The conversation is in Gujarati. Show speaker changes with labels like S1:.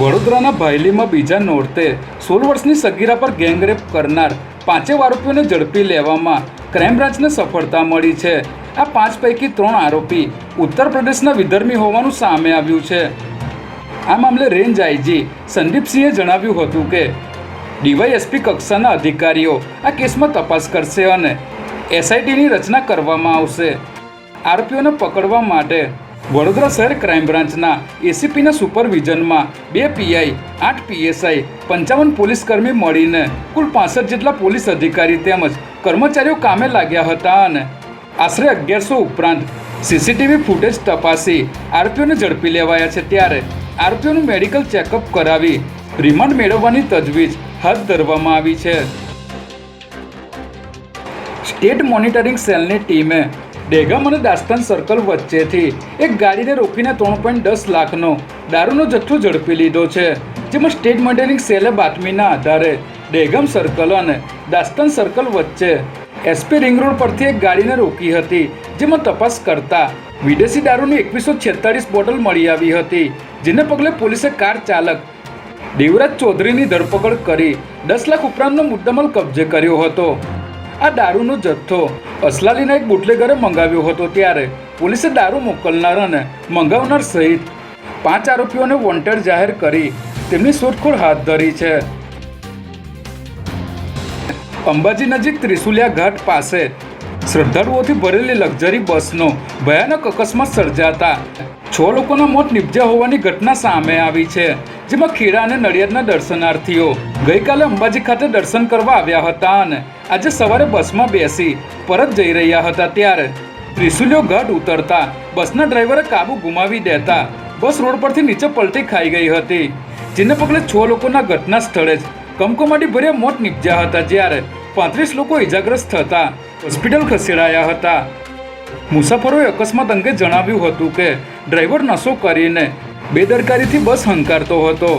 S1: વડોદરાના ભાયલીમાં બીજા નોરતે સોળ વર્ષની સગીરા પર ગેંગરેપ કરનાર પાંચે આરોપીઓને ઝડપી લેવામાં ક્રાઇમ બ્રાન્ચને સફળતા મળી છે. આ પાંચ પૈકી ત્રણ આરોપી ઉત્તર પ્રદેશના વિધર્મી હોવાનું સામે આવ્યું છે. આ મામલે રેન્જ આઈજી સંદીપસિંહે જણાવ્યું હતું કે, ડીવાયએસપી કક્ષાના અધિકારીઓ આ કેસમાં તપાસ કરશે અને એસઆઈટીની રચના કરવામાં આવશે. આરોપીઓને પકડવા માટે વડોદરા શહેર ક્રાઇમ બ્રાન્ચના એસીપીના સુપરવિઝનમાં બે પીઆઈ, આઠ પીએસઆઈ, પંચાવન પોલીસ કર્મી મળીને કુલ પાસઠ જેટલા પોલીસ અધિકારી તેમજ કર્મચારીઓ કામે લાગ્યા હતા અને આશરે અગિયારસો ઉપરાંત સીસીટીવી ફૂટેજ તપાસી આરોપીઓને ઝડપી લેવાયા છે ત્યારે આરોપીઓનું મેડિકલ ચેકઅપ કરાવી રિમાન્ડ મેળવવાની તજવીજ હાથ ધરવામાં આવી છે. સ્ટેટ મોનિટરિંગ સેલની ટીમે ડેગામ અને દાસ્તાન સર્કલ વચ્ચેથી એક ગાડીને રોકીને ત્રણ પોઈન્ટ દસ લાખનો દારૂનો જથ્થો ઝડપી લીધો છે, જેમાં સ્ટેટ મોનિટરિંગ સેલે બાતમીના આધારે ડેગમ સર્કલ અને દાસ્તાન સર્કલ વચ્ચે એસપી રિંગ રોડ પરથી એક ગાડીને રોકી હતી, જેમાં તપાસ કરતા વિદેશી દારૂની એકવીસો છેતાળીસ બોટલ મળી આવી હતી, જેને પગલે પોલીસે કાર ચાલક દેવરાજ ચૌધરીની ધરપકડ કરી દસ લાખ ઉપરાંતનો મુદ્દામાલ કબજે કર્યો હતો. આ દારૂનો જથ્થો. અસલાલીના એક બુટલેગરે મંગાવ્યો હતો ત્યારે. પોલીસે દારૂ મોકલનાર અને મંગાવનાર સહિત પાંચ આરોપીઓને વોન્ટેડ જાહેર કરી. તેમની શોધખોળ હાથ ધરી છે. અંબાજી નજીક ત્રિશુલિયા ઘાટ પાસે શ્રદ્ધાળુઓથી ભરેલી લક્ઝરી બસનો ભયાનક અકસ્માત સર્જાતા છ લોકોના મોત નિપજ્યા હોવાની ઘટના સામે આવી છે, જેમાં ખેડા અને નડિયાદના દર્શનાર્થીઓ ગઈકાલે અંબાજી ખાતે દર્શન કરવા આવ્યા હતા અને આજે સવારે બસમાં બેસી પરત જઈ રહ્યા હતા ત્યારે ત્રિશુલ્યો ગઢ ઉતરતા બસના ડ્રાઈવરે કાબુ ગુમાવી દેતા બસ રોડ પરથી નીચે પલટી ખાઈ ગઈ હતી, જેને પગલે છ લોકોના ઘટના સ્થળે જ કમકમાટી ભર્યા મોત નિપજ્યા હતા જ્યારે પાંત્રીસ લોકો ઇજાગ્રસ્ત થતા હોસ્પિટલ ખસેડાયા હતા. મુસાફરોએ અકસ્માત અંગે જણાવ્યું હતું કે ડ્રાઈવર નશો કરીને બેદરકારીથી બસ હંકારતો હતો.